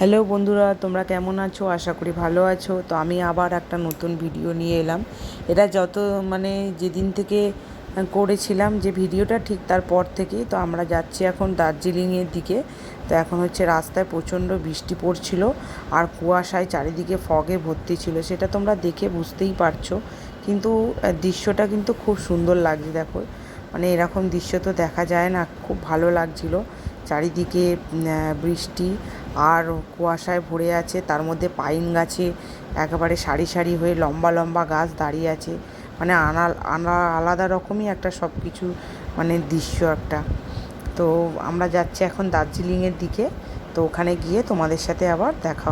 Hello বন্ধুরা, তোমরা কেমন আছো? আশা করি ভালো আছো। তো আমি আবার একটা নতুন ভিডিও নিয়ে এলাম। এটা যত মানে যেদিন থেকে করেছিলাম যে ভিডিওটা ঠিক তারপর থেকেই তো আমরা যাচ্ছি এখন দার্জিলিংয়ের দিকে। তো এখন হচ্ছে রাস্তায় প্রচণ্ড বৃষ্টি পড়ছিল আর কুয়াশায় চারিদিকে ফগে ভর্তি ছিল। সেটা তোমরা দেখে বুঝতেই পারছ। কিন্তু দৃশ্যটা কিন্তু খুব সুন্দর লাগছে, দেখো। মানে এরকম দৃশ্য তো দেখা যায় না, খুব ভালো লাগছিল। চারিদিকে বৃষ্টি আর কুয়াশায় ভরে আছে। তার মধ্যে পাইন গাছে একেবারে সারি সারি হয়ে লম্বা লম্বা গাছ দাঁড়িয়ে আছে। মানে আনা আনা, আলাদা রকমই একটা সব কিছু মানে দৃশ্য একটা। তো আমরা যাচ্ছি এখন দার্জিলিংয়ের দিকে। তো ওখানে গিয়ে তোমাদের সাথে আবার দেখা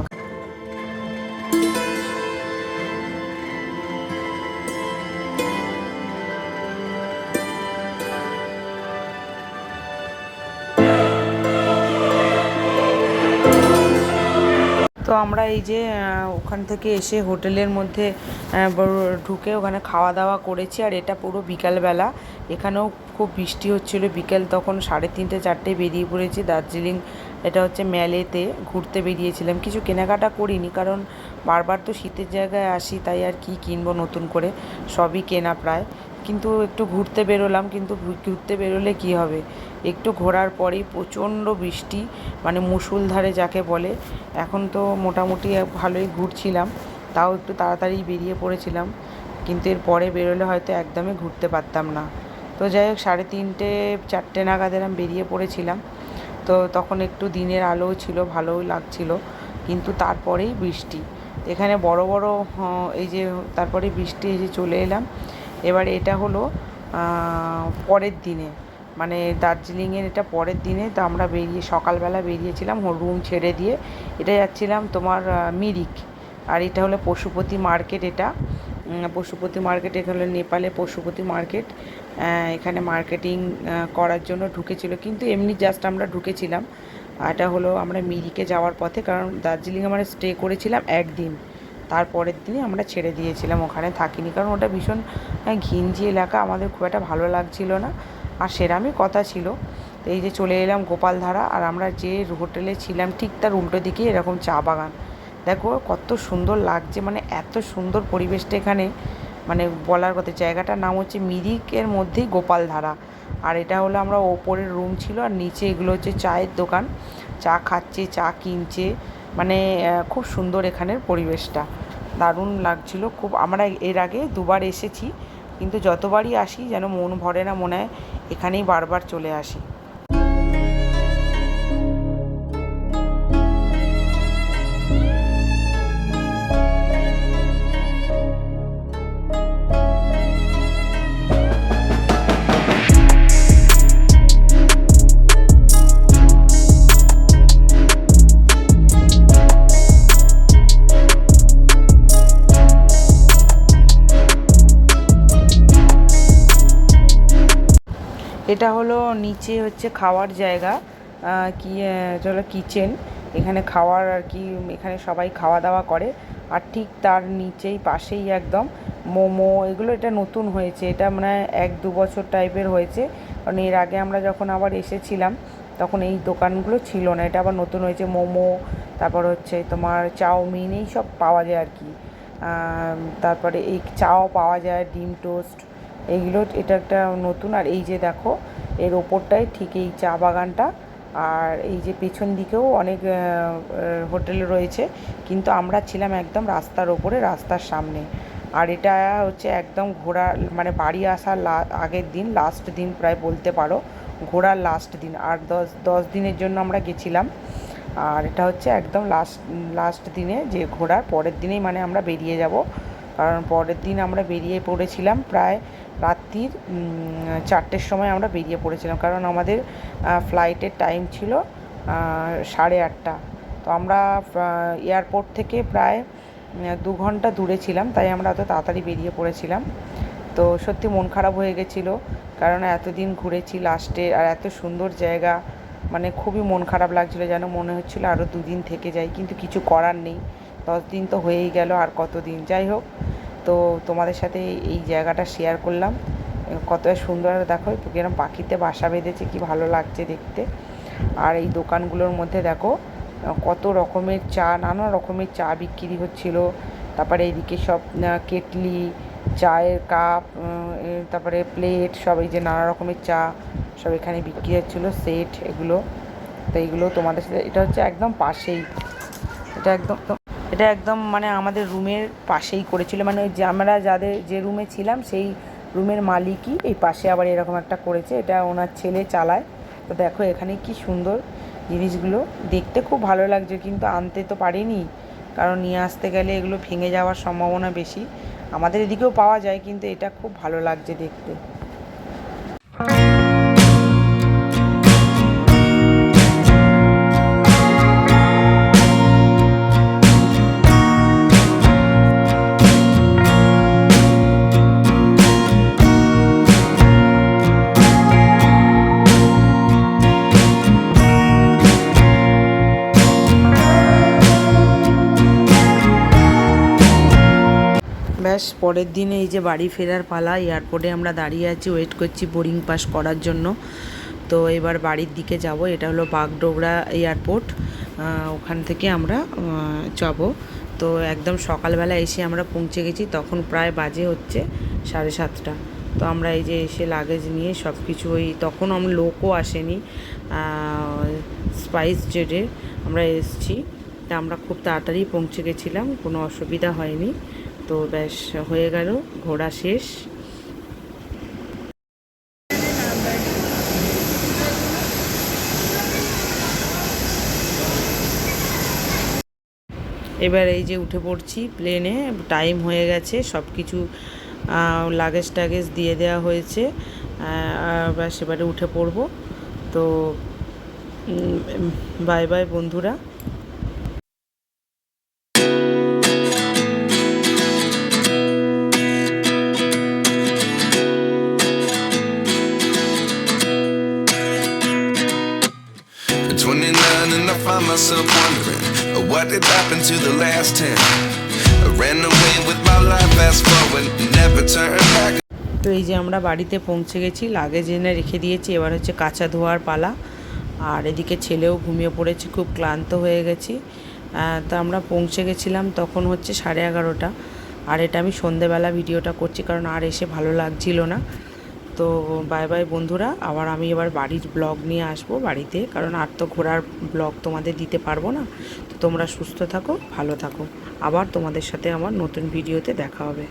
তো আমরা এই যে ওখান থেকে এসে হোটেলের মধ্যে ঢুকে ওখানে খাওয়া দাওয়া করেছি। আর এটা পুরো বিকালবেলা। এখানেও খুব বৃষ্টি হচ্ছিল। বিকেল তখন সাড়ে তিনটে, চারটে বেরিয়ে পড়েছি দার্জিলিং। এটা হচ্ছে ম্যালেতে ঘুরতে বেরিয়েছিলাম। কিছু কেনাকাটা করিনি কারণ বারবার তো শীতের জায়গায় আসি, তাই আর কি কিনবো নতুন করে। সবই কেনা প্রায়। কিন্তু একটু ঘুরতে বেরোলাম, কিন্তু ঘুরতে বেরোলে কি হবে? একটু ঘোরার পরেই প্রচণ্ড বৃষ্টি মানে মুষলধারে যাকে বলে। এখন তো মোটামুটি ভালোই ঘুরছিলাম, তাও একটু তাড়াতাড়ি বেরিয়ে পড়েছিলাম, কিন্তু এর পরে বেরোলে হয়তো একদমই ঘুরতে পারতাম না। তো যাই হোক, সাড়ে তিনটে, চারটে নাগাদ এরম বেরিয়ে পড়েছিলাম। তো তখন একটু দিনের আলোও ছিল ভালোই লাগছিল, কিন্তু তারপরেই বৃষ্টি। এখানে বড় বড় এই যে তারপরে বৃষ্টি এসে চলে এলাম। এবার এটা হলো পরের দিনে। মানে দার্জিলিংয়ের এটা পরের দিনে, তো আমরা বেরিয়ে, সকালবেলা বেরিয়েছিলাম রুম ছেড়ে দিয়ে। এটা যাচ্ছিলাম তোমার মিরিক। আর এটা হলো পশুপতি মার্কেট এটা। পশুপতি মার্কেট এখানে হলো নেপালে পশুপতি মার্কেট। এখানে মার্কেটিং করার জন্য ঢুকেছিল। কিন্তু এমনি জাস্ট আমরা ঢুকেছিলাম। এটা হলো আমরা মিরিকে যাওয়ার পথে, কারণ দার্জিলিং আমরা স্টে করেছিলাম একদিন। তারপরের দিনে আমরা ছেড়ে দিয়েছিলাম ওখানে থাকিনি। কারণ ওটা ভীষণ ঘিঞ্জি এলাকা। আমাদের খুব একটা ভালো লাগছিল না। সেরামই কথা ছিল। তো এই যে চলে এলাম গোপালধারা আর আমরা যে হোটেলে ছিলাম, ঠিক তার উল্টো দিকে এরকম চা বাগান। দেখো কত সুন্দর লাগছে মানে এত সুন্দর পরিবেশটা এখানে। মানে বলার কথা, জায়গাটার নাম হচ্ছে মিরিকের মধ্যেই গোপালধারা। আর এটা হলো আমরা ওপরের রুম ছিল আর নিচে এগুলো হচ্ছে চায়ের দোকান। চা খাচ্ছে, চা কিনছে মানে খুব সুন্দর এখানের পরিবেশটা। দারুণ লাগছিল, খুব আমরা এর আগে দুবার এসেছি। কিন্তু যতবারই আসি যেন মন ভরে না মনে হয় এখানেই বারবার চলে আসি। এটা হলো নিচে হচ্ছে খাওয়ার জায়গা কি হলো কিচেন এখানে খাওয়ার আর কি, এখানে সবাই খাওয়া দাওয়া করে। আর ঠিক তার নিচেই, পাশেই একদম মোমো, এগুলো এটা নতুন হয়েছে, এটা মানে এক দু বছর টাইপের হয়েছে। কারণ এর আগে আমরা যখন আবার এসেছিলাম, তখন এই দোকানগুলো ছিল না, এটা আবার নতুন হয়েছে মোমো, তারপর হচ্ছে তোমার চাউমিন, এই সব পাওয়া যায় আর কি। তারপরে এই চাও পাওয়া যায়, ডিম টোস্ট এইগুলো এটা একটা নতুন, আর এই যে দেখো, এর ওপরটাই ঠিক এই চা বাগানটা, আর এই যে পেছন দিকেও অনেক হোটেল রয়েছে, কিন্তু আমরা ছিলাম একদম রাস্তার ওপরে, রাস্তার সামনে। আর এটা হচ্ছে একদম ঘোরা মানে বাড়ি আসার আগের দিন লাস্ট দিন প্রায় বলতে পারো, ঘোরার লাস্ট দিন, আর দশ দশ দিনের জন্য আমরা গেছিলাম। আর এটা হচ্ছে একদম লাস্ট লাস্ট দিনে যে ঘোরার, পরের দিনেই মানে আমরা বেরিয়ে যাব, কারণ পরের দিন আমরা বেরিয়ে পড়েছিলাম প্রায় রাত্রির চারটের সময় আমরা বেরিয়ে পড়েছিলাম। কারণ আমাদের ফ্লাইটের টাইম ছিল সাড়ে আটটা। তো আমরা এয়ারপোর্ট থেকে প্রায় দু ঘণ্টা দূরে ছিলাম, তাই আমরা অত তাড়াতাড়ি বেরিয়ে পড়েছিলাম। তো সত্যি মন খারাপ হয়ে গেছিল, কারণ এতদিন ঘুরেছি লাস্টে আর এত সুন্দর জায়গা মানে খুবই মন খারাপ লাগছিল যেন মনে হচ্ছিল আরও দুদিন থেকে যাই, কিন্তু কিছু করার নেই। দশ দিন তো হয়েই গেল, আর কত দিন যাই হোক তো তোমাদের সাথে এই জায়গাটা শেয়ার করলাম। কত সুন্দর দেখো কিরম পাখিতে বাসা বেঁধেছে, কি ভালো লাগছে দেখতে। আর এই দোকানগুলোর মধ্যে দেখো, কত রকমের চা, নানা রকমের চা বিক্রি হচ্ছিল। তারপরে এইদিকে সব কেটলি, চায়ের কাপ তারপরে প্লেট, সব এই যে নানা রকমের চা সব এখানে বিক্রি হচ্ছিল, সেট এগুলো। তো এইগুলো তোমাদের সাথে, এটা হচ্ছে একদম পাশেই। এটা একদম এটা একদম মানে আমাদের রুমের পাশেই করেছিল। মানে ওই আমরা যাদের যে রুমে ছিলাম, সেই রুমের মালিকই এই পাশে আবার এরকম একটা করেছে। এটা ওনার ছেলে চালায়। তো দেখো এখানে কি সুন্দর জিনিসগুলো। দেখতে খুব ভালো লাগছে, কিন্তু আনতে তো পারিনি। কারণ নিয়ে আসতে গেলে এগুলো ভেঙে যাওয়ার সম্ভাবনা বেশি। আমাদের এদিকেও পাওয়া যায়, কিন্তু এটা খুব ভালো লাগছে দেখতে। ব্যাস, পরের দিনে এই যে বাড়ি ফেরার পালা, এয়ারপোর্টে আমরা দাঁড়িয়ে আছি ওয়েট করছি বোর্ডিং পাস করার জন্য। তো এবার বাড়ির দিকে যাব, এটা হলো বাগডোগরা এয়ারপোর্ট ওখান থেকে আমরা যাব। তো একদম সকালবেলা এসে আমরা পৌঁছে গেছি, তখন প্রায় বাজে হচ্ছে সাড়ে সাতটা। তো আমরা এই যে এসে লাগেজ নিয়ে সব কিছু ওই, তখন আমরা লোকও আসেনি স্পাইস জেডে আমরা এসছি। তা আমরা খুব তাড়াতাড়ি পৌঁছে গেছিলাম, কোনো অসুবিধা হয়নি। তো ব্যাস হয়ে গেল, ঘোরা শেষ। এবার এই যে উঠে পড়ছি প্লেনে টাইম হয়ে গেছে সব কিছু লাগেজ টাগেজ দিয়ে দেওয়া হয়েছে। ব্যাস এবারে উঠে পড়ব। তো বাই বাই বন্ধুরা। To the last 10. I ran away with my life, fast forward, never turn back. তো এই যে আমরা বাড়িতে পৌঁছে গেছি লাগেজ এনে রেখে দিয়েছি এবার হচ্ছে কাঁচা ধোয়ার পালা আর এদিকে ছেলেও ঘুমিয়ে পড়েছে খুব ক্লান্ত হয়ে গেছি তো আমরা পৌঁছে গেছিলাম তখন হচ্ছে সাড়ে এগারোটা আর এটা আমি সন্ধেবেলা ভিডিওটা করছি কারণ আর এসে ভালো লাগছিল না তো বাই বাই বন্ধুরা, আবার আমি এবার বাড়ির ব্লগ নিয়ে আসব বাড়িতে, কারণ আর তো ঘোরার ব্লগ তোমাদের দিতে পারব না। তো তোমরা সুস্থ থাকো, ভালো থাকো। আবার তোমাদের সাথে আমার নতুন ভিডিওতে দেখা হবে।